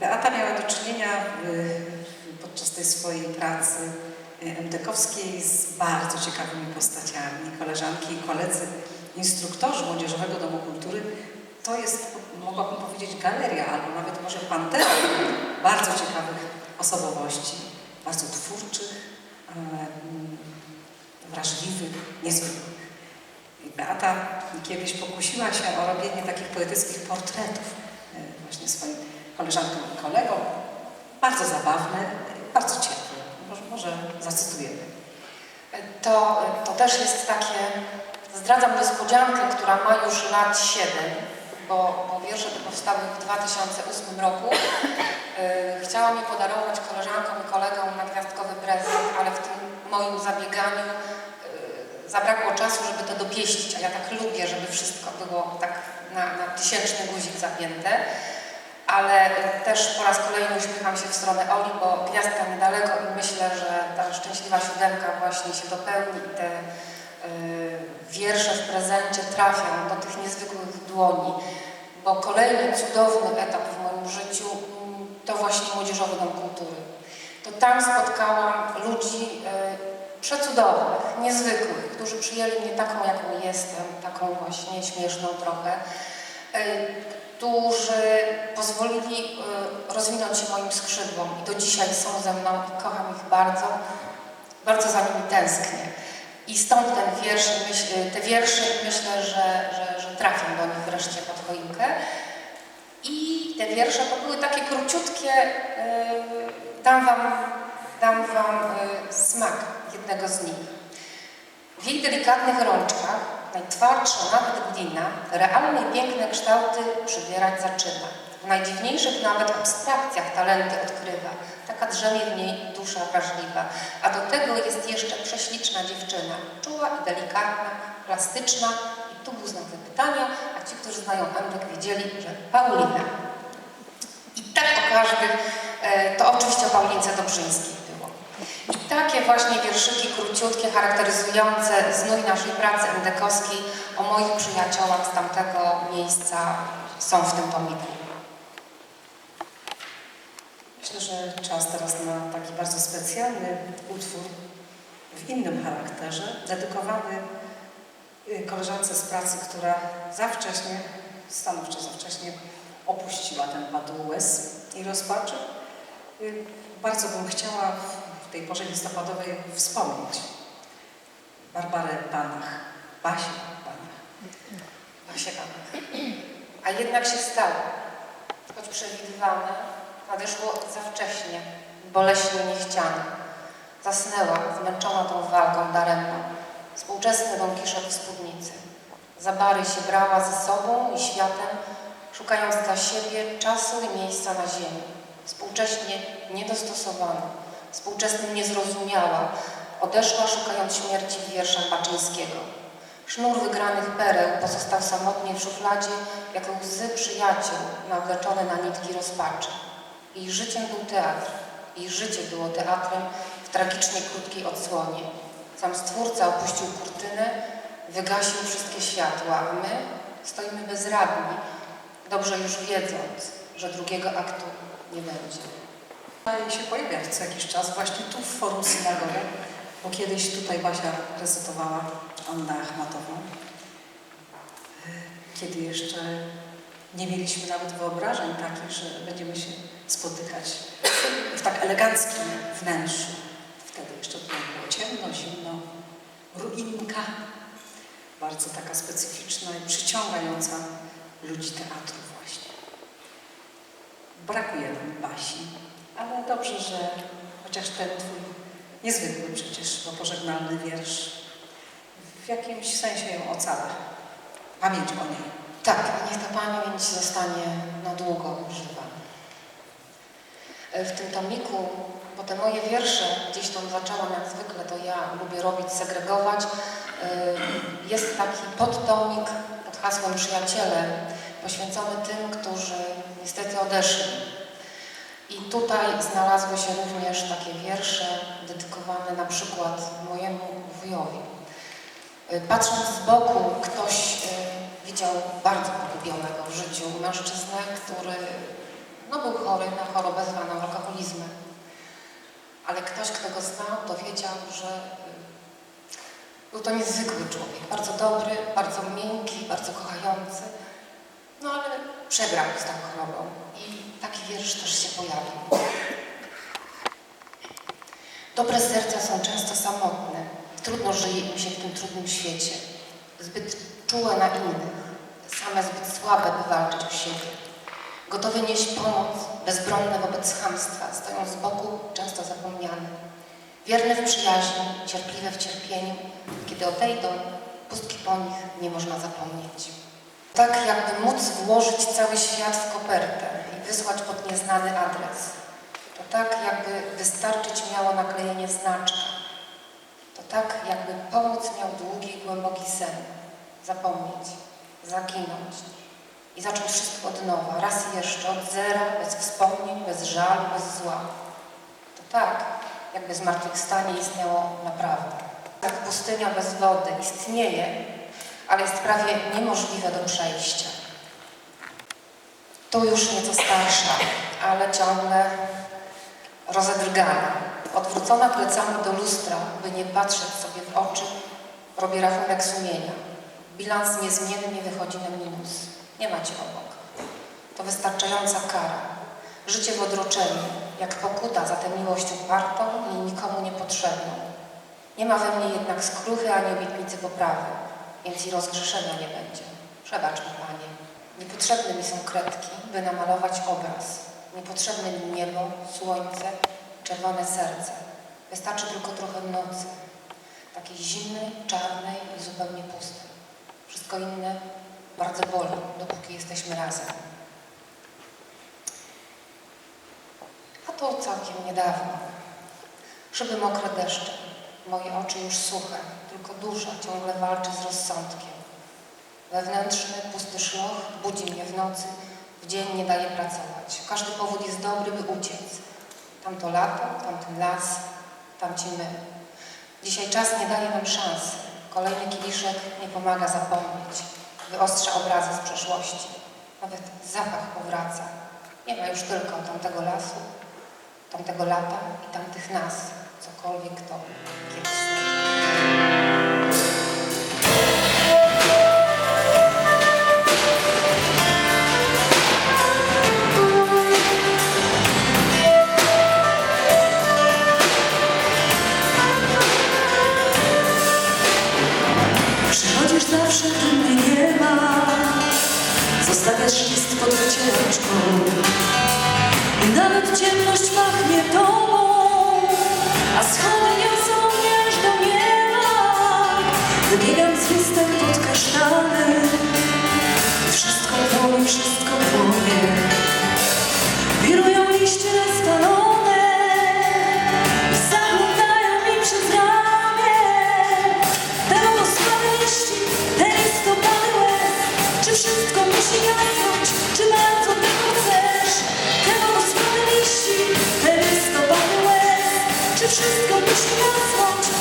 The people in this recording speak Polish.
Beata miała do czynienia podczas tej swojej pracy y, MDK-owskiej z bardzo ciekawymi postaciami. Koleżanki i koledzy, instruktorzy Młodzieżowego Domu Kultury to jest, mogłabym powiedzieć, galeria albo nawet może pantera bardzo ciekawych osobowości, bardzo twórczych, em, wrażliwych, niezwykłych. Beata kiedyś pokusiła się o robienie takich poetyckich portretów e, właśnie swoim koleżankom i kolegom. Bardzo zabawne, bardzo ciepłe. Może, może zacytujemy. To, to też jest takie, zdradzam niespodziankę, która ma już lat 7, bo, bo wiersze te powstały w 2008 roku. Yy, Chciałam je podarować koleżankom i kolegom na gwiazdkowy prezent, ale w tym moim zabieganiu yy, zabrakło czasu, żeby to dopieścić, a ja tak lubię, żeby wszystko było tak na, na tysięczny guzik zapięte. Ale też po raz kolejny uśmiecham się w stronę Oli, bo gwiazdka niedaleko i myślę, że ta szczęśliwa siódemka właśnie się dopełni i te y, wiersze w prezencie trafią do tych niezwykłych dłoni, bo kolejny cudowny etap w moim życiu mm, to właśnie Młodzieżowy Dom Kultury. To tam spotkałam ludzi y, przecudownych, niezwykłych, którzy przyjęli mnie taką, jaką jestem, taką właśnie śmieszną trochę, y, którzy pozwolili y, rozwinąć się moim skrzydłom i do dzisiaj są ze mną i kocham ich bardzo, bardzo za nimi tęsknię. I stąd ten wiersz, myśl, te wiersze myślę, że, że, że trafią do nich wreszcie pod choinkę. I te wiersze to były takie króciutkie, y, dam wam, dam wam y, smak jednego z nich. W jej delikatnych rączkach, najtwardsza nawet glina, realne i piękne kształty przybierać zaczyna. W najdziwniejszych nawet abstrakcjach talenty odkrywa. Taka drzemie w niej dusza wrażliwa. A do tego jest jeszcze prześliczna dziewczyna. Czuła i delikatna, plastyczna. I tu był znak zapytania, a ci, którzy znają Andrzej, wiedzieli, że Paulina. I tak o każdych, e, to oczywiście o Paulince Dobrzyńskiej takie właśnie wierszyki króciutkie, charakteryzujące znój naszej pracy endekowskiej o moich przyjaciołach z tamtego miejsca są w tym tomiku. Myślę, że czas teraz na taki bardzo specjalny utwór w innym charakterze, dedykowany y, koleżance z pracy, która za wcześnie, stanowczo za wcześnie opuściła ten pad łez i rozpaczy. Y, Bardzo bym chciała w tej porze listopadowej wspomnieć Barbarę Banach, Basię Banach. Basia Banach. A jednak się stało. Choć przewidywane, nadeszło za wcześnie, boleśnie niechciane. Zasnęła, zmęczona tą walką daremną. Współczesny Don Kiszot w spódnicy. Za bary się brała ze sobą i światem, szukając dla siebie czasu i miejsca na ziemi. Współcześnie niedostosowana, współczesnym niezrozumiała, odeszła szukając śmierci w wierszach Baczyńskiego. Sznur wygranych pereł pozostał samotnie w szufladzie, jak łzy przyjaciół nawleczone na nitki rozpaczy. Jej życiem był teatr, jej życie było teatrem w tragicznie krótkiej odsłonie. Sam Stwórca opuścił kurtynę, wygasił wszystkie światła, a my stoimy bezradni, dobrze już wiedząc, że drugiego aktu nie będzie. I się pojawiać co jakiś czas właśnie tu w forum synagogę, bo kiedyś tutaj Basia recytowała Annę Achmatową. Kiedy jeszcze nie mieliśmy nawet wyobrażeń takich, że będziemy się spotykać w tak eleganckim wnętrzu. Wtedy jeszcze było ciemno, zimno, ruinka, bardzo taka specyficzna i przyciągająca ludzi teatru właśnie. Brakuje nam Basi, ale dobrze, że chociaż ten twój niezwykły przecież, bo pożegnalny wiersz w jakimś sensie ją ocala. Pamięć o niej. Tak, niech ta pamięć zostanie na długo żywa. E, W tym tomiku, bo te moje wiersze gdzieś tam zaczęłam jak zwykle, to ja lubię robić, segregować. E, Jest taki podtomik pod hasłem Przyjaciele, poświęcony tym, którzy niestety odeszli. I tutaj znalazły się również takie wiersze dedykowane na przykład mojemu wujowi. Y, Patrząc z boku, ktoś y, widział bardzo pogubionego w życiu mężczyznę, który No był chory na chorobę zwaną alkoholizmem. Ale ktoś, kto go znał, to wiedział, że y, był to niezwykły człowiek. Bardzo dobry, bardzo miękki, bardzo kochający. No ale przegrał z tą chorobą wiersz też się pojawił. Dobre serca są często samotne. Trudno żyje im się w tym trudnym świecie. Zbyt czułe na innych, same zbyt słabe, by walczyć o siebie. Gotowe nieść pomoc, bezbronne wobec chamstwa, stoją z boku, często zapomniane. Wierne w przyjaźni, cierpliwe w cierpieniu, kiedy odejdą, pustki po nich nie można zapomnieć. Tak jakby móc włożyć cały świat w kopertę wysłać pod nieznany adres. To tak jakby wystarczyć miało naklejenie znaczka. To tak jakby pomóc miał długi głęboki sen. Zapomnieć, zaginąć i zacząć wszystko od nowa, raz jeszcze, od zera, bez wspomnień, bez żalu, bez zła. To tak, jakby zmartwychwstanie istniało naprawdę. Jak pustynia bez wody istnieje, ale jest prawie niemożliwe do przejścia. Tu już nieco starsza, ale ciągle rozedrgana. Odwrócona plecami do lustra, by nie patrzeć sobie w oczy, robi rachunek sumienia. Bilans niezmiennie wychodzi na minus. Nie macie obok. To wystarczająca kara. Życie w odroczeniu, jak pokuta za tę miłość upartą i nikomu niepotrzebną. Nie ma we mnie jednak skruchy ani obietnicy poprawy, więc i rozgrzeszenia nie będzie. Przebacz mi, Panie. Niepotrzebne mi są kredki, by namalować obraz. Niepotrzebne mi niebo, słońce, czerwone serce. Wystarczy tylko trochę nocy, takiej zimnej, czarnej i zupełnie pustej. Wszystko inne bardzo boli, dopóki jesteśmy razem. A to całkiem niedawno. Szyby mokre deszczem, moje oczy już suche, tylko dusza ciągle walczy z rozsądkiem. Wewnętrzny, pusty szloch budzi mnie w nocy, w dzień nie daje pracować. Każdy powód jest dobry, by uciec. Tamto lato, tamten las, tamci my. Dzisiaj czas nie daje nam szansy. Kolejny kieliszek nie pomaga zapomnieć. Wyostrza obrazy z przeszłości. Nawet zapach powraca. Nie ma już tylko tamtego lasu, tamtego lata i tamtych nas, cokolwiek to kiedyś I nawet ciemność pachnie tobą A schody niosą aż do nieba. Wybiegam z listem pod kasztany. Wszystko płonie, wszystko płonie Wirują liście rozpalone wszystko mi się rozłączy